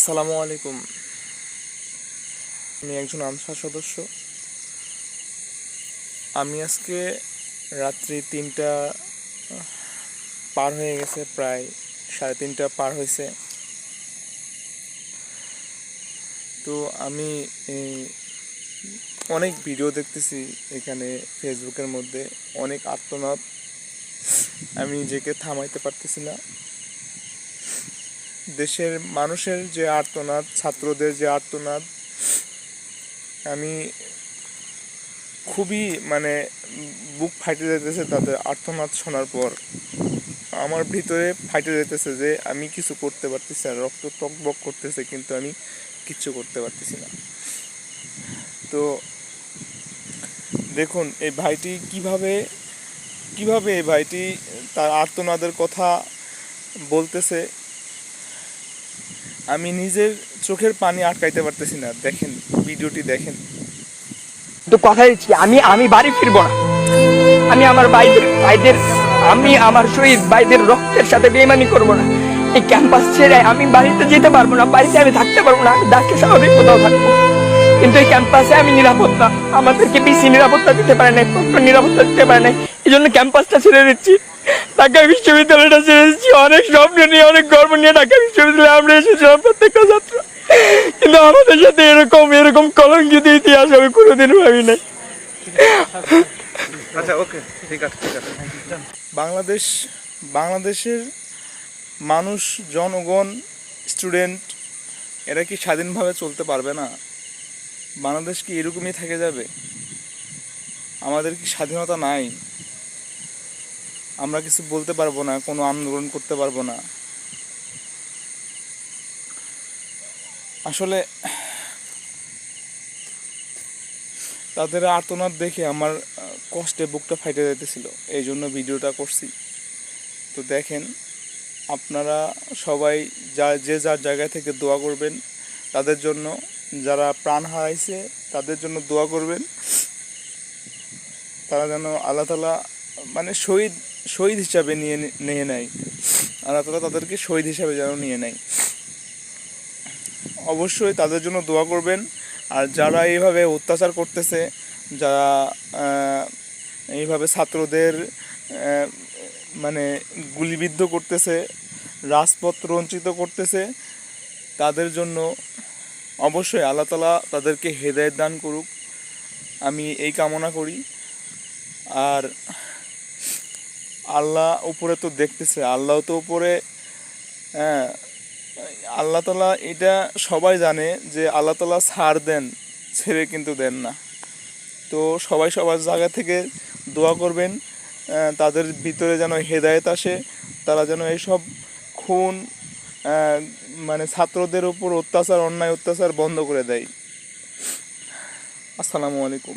আসসালামু আলাইকুম। আমি একজন আনসার সদস্য। আমি আজকে রাত্রি তিনটা, পার হয়ে গেছে, প্রায় সাড়ে তিনটা পার হয়েছে। তো আমি অনেক ভিডিও দেখতেছি এখানে ফেসবুকের মধ্যে, অনেক আত্মনাদ আমি নিজেকে থামাইতে পারতেছি না। দেশের মানুষের যে আর্তনাদ, ছাত্রদের যে আর্তনাদ, আমি খুবই মানে বুক ফাইটে যেতেছে তাদের আর্তনাদ শোনার পর। আমার ভিতরে ফাইটে যেতেছে যে আমি কিছু করতে পারতেছি না, রক্ত টকবক করতেছে কিন্তু আমি কিচ্ছু করতে পারতেছি না। তো দেখুন, এই ভাইটি কীভাবে কীভাবে এই ভাইটি তার আর্তনাদের কথা বলতেছে আমি নিজের চোখের পানি আটকাইতে পারতেছি না। দেখেন, ভিডিওটি দেখেন। তো কথা দিচ্ছি, আমি আমি বাড়ি ফিরবো না। আমি আমার ভাইদের ভাইদের, আমি আমার শহীদ ভাইদের রক্তের সাথে বেইমানি করব না। এই ক্যাম্পাস ছেড়ে আমি বাড়িতে যেতে পারব না, বাড়িতে আমি থাকতে পারব না, আমি ডাকে স্বাভাবিক কোথাও থাকব। কিন্তু এই ক্যাম্পাসে আমি নিরাপত্তা না আমাদেরকে বেশি নিরাপত্তা দিতে পারে প্রপার নিরাপত্তা দিতে পারে নাই। এই জন্য ক্যাম্পাসটা ছেড়ে দিচ্ছি। ঢাকা বিশ্ববিদ্যালয়টা ছেড়ে দিচ্ছি। অনেক স্বপ্ন নিয়ে অনেক গর্ব নিয়ে ঢাকা বিশ্ববিদ্যালয়ে আমরা এসেছিলাম প্রত্যেকটা ছাত্র। কিন্তু আমাদের সাথে এরকম এরকম কলঙ্কিত ইতিহাস আমি কোনোদিন ভাবি নাই। আচ্ছা ওকে ঠিক আছে ঠিক আছে। বাংলাদেশ বাংলাদেশের মানুষ জনগণ স্টুডেন্ট এরা কি স্বাধীনভাবে চলতে পারবে না? বাংলাদেশ কি এরকমই থেকে যাবে? আমাদের কি স্বাধীনতা নাই? আমরা কিছু বলতে পারব না, কোনো আন্দোলন করতে পারব না। আসলে তাদের আর্তনাদ দেখে আমার কষ্টে বুকটা ফাইটে যেতেছিল এই জন্য ভিডিওটা করছি। তো দেখেন, আপনারা সবাই যা, যে যার জায়গা থেকে দোয়া করবেন, তাদের জন্য যারা প্রাণ হারাইছে, তাদের জন্য দোয়া করবেন। তারা যেন আল্লাহ তালা মানে শহীদ শহীদ হিসাবে নিয়ে নিয়ে নেয়। আল্লাহ তালা তাদেরকে শহীদ হিসাবে যেন নিয়ে নেয়। অবশ্যই তাদের জন্য দোয়া করবেন। আর যারা এইভাবে অত্যাচার করতেছে, যারা এইভাবে ছাত্রদের মানে গুলিবিদ্ধ করতেছে, রাজপথ রঞ্চিত করতেছে, তাদের জন্য অবশ্যই আল্লাহ তালা তাদেরকে হেদায়ত দান করুক। আমি এই কামনা করি। আর আল্লাহ উপরে তো দেখতেছে, আল্লাহ তো উপরে হ্যাঁ আল্লাহ তালা এটা সবাই জানে যে আল্লাহ তালা ছাড় দেন, ছেড়ে কিন্তু দেন না। তো সবাই সবার জায়গা থেকে দোয়া করবেন তাদের ভিতরে যেন হেদায়েত আসে, তারা যেন এইসব খুন মানে ছাত্রদের উপর অত্যাচার, অন্যায় অত্যাচার বন্ধ করে দেয়। আসসালামু আলাইকুম।